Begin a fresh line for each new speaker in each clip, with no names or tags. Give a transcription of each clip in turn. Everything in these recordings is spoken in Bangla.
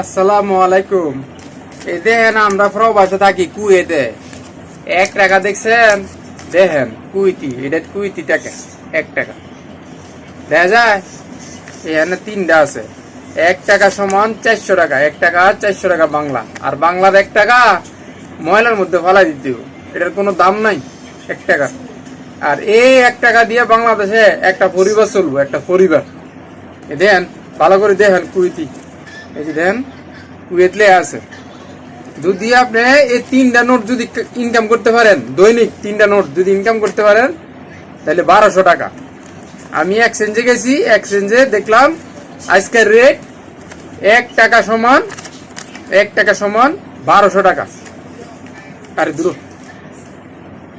আসসালামু আলাইকুম। এই দেখেন আমরা প্রবাসে থাকি কুয়েতে। এক টাকা দেখছেন? দেখেন কুইতি এটা কুইতি টাকা, এক টাকা। দেখা যায়, এখানে তিনটা আছে। এক টাকা সমান চারশো টাকা, এক টাকা চারশো টাকা বাংলা। আর বাংলার এক টাকা ময়লার মধ্যে ফেলাই দিতে এটার কোনো দাম নাই, এক টাকা। আর এই এক টাকা দিয়ে বাংলাদেশে একটা পরিবার চলবো, একটা পরিবার। দেন ভালো করে দেখেন কুইতি দেখেন কুয়েতলে আছে। যদি আপনি এই তিনটা নোট যদি ইনকাম করতে পারেন, দৈনিক তিনটা নোট যদি ইনকাম করতে পারেন, তাহলে বারোশো টাকা। আমি এক্সচেঞ্জে গেছি এক্সচেঞ্জে দেখলাম আজকের রেট এক টাকা সমান, এক টাকা সমান বারোশো টাকা। আরে দূর।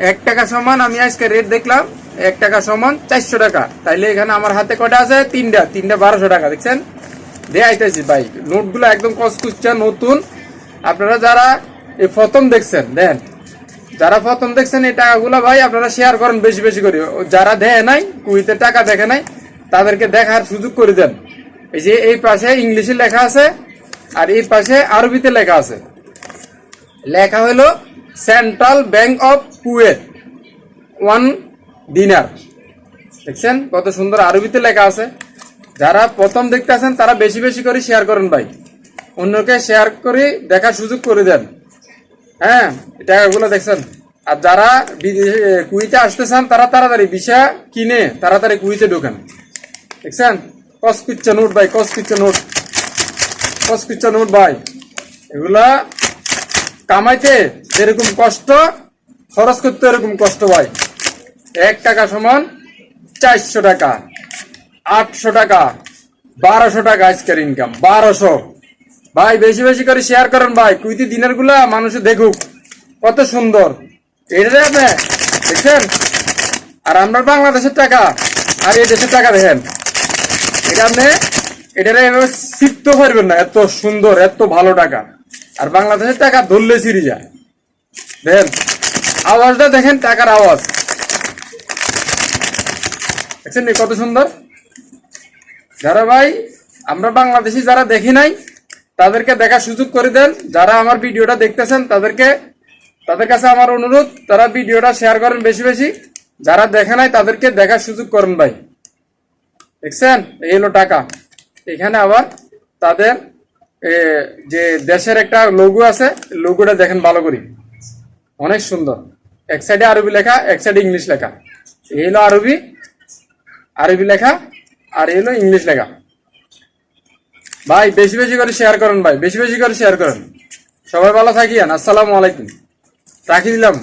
এক টাকা সমান আমি আজকে রেট দেখলাম, এক টাকা সমান চারশো টাকা। তাইলে এখানে আমার হাতে কটা আছে? তিনটা তিনটা বারোশো টাকা, দেখছেন? দিয়ে আইতেছি ভাই। নোটগুলো একদম কসকুচ্ছা নতুন। আপনারা যারা এই প্রথম দেখছেন, দেন। যারা প্রথম দেখছেন এই টাকাগুলো ভাই, আপনারা শেয়ার করেন বেশি বেশি করে। যারা দেয় নাই, কুইতে টাকা দেখে নাই, তাদেরকে দেখার সুযোগ করে দেন। এই যে এই পাশে ইংলিশে লেখা আছে, আর এই পাশে আরবিতে লেখা আছে। লেখা হলো central bank of Kuwait one dinar দেখছেন? কত সুন্দর আরবিতে লেখা আছে। যারা প্রথম দেখতেছেন তারা বেশি বেশি করে শেয়ার করেন ভাই। অন্যকে শেয়ার করে দেখার সুযোগ করে দেন। হ্যাঁ টাকাগুলো দেখছেন। আর যারা কুইতে আসতেছেন তারা তাড়াতাড়ি ভিসা কিনে তাড়াতাড়ি কুইতে ঢোকেন। দেখছেন? কসকুচ্চা নোট ভাই কসকুচ্চা নোট। কসকুচ্চা নোট ভাই। এগুলা কামাইতে যেরকম কষ্ট, খরচ করতে এরকম কষ্ট ভাই। এক টাকা সমান চারশো টাকা। আটশো টাকা, বারোশো টাকা আজকের ইনকাম বারোশো। ভাই, বেশি বেশি করে শেয়ার করেন ভাই, কুইতি দিনেরগুলা মানুষে দেখুক, কত সুন্দর। এটা আপনি, দেখছেন? আর আমরা বাংলাদেশের টাকা, আর এই দেশের টাকা দেখেন। এটা আপনি, এটারে এভাবে শিখতে পারবেন না, এত সুন্দর, এত ভালো টাকা। আর বাংলাদেশের টাকা ধরলে সিরি যায়। দেখেন, আওয়াজটা দেখেন, টাকার আওয়াজ। দেখছেন কত সুন্দর? যারা ভাই, আমরা বাংলাদেশি যারা দেখি নাই, তাদেরকে দেখার সুযোগ করে দেন। যারা আমার ভিডিওটা দেখতেছেন, তাদেরকে, তাদের কাছে আমার অনুরোধ, তারা ভিডিওটা শেয়ার করেন বেশি বেশি। যারা দেখে নাই, তাদেরকে দেখার সুযোগ করেন ভাই। দেখছেন? এই হলো টাকা। এখানে আবার তাদের যে দেশের একটা লোগো আছে লোগোটা দেখেন ভালো করি। অনেক সুন্দর। এক সাইডে আরবি লেখা, এক সাইডে ইংলিশ লেখা। এই হলো আরবি আরবি লেখা। আর এলো ইংলিশ লেখা। ভাই, বেশি বেশি করে শেয়ার করুন ভাই, বেশি বেশি করে শেয়ার করুন। সবাই ভালো থাকিয়েন, আসসালামু আলাইকুম। রাখি দিলাম।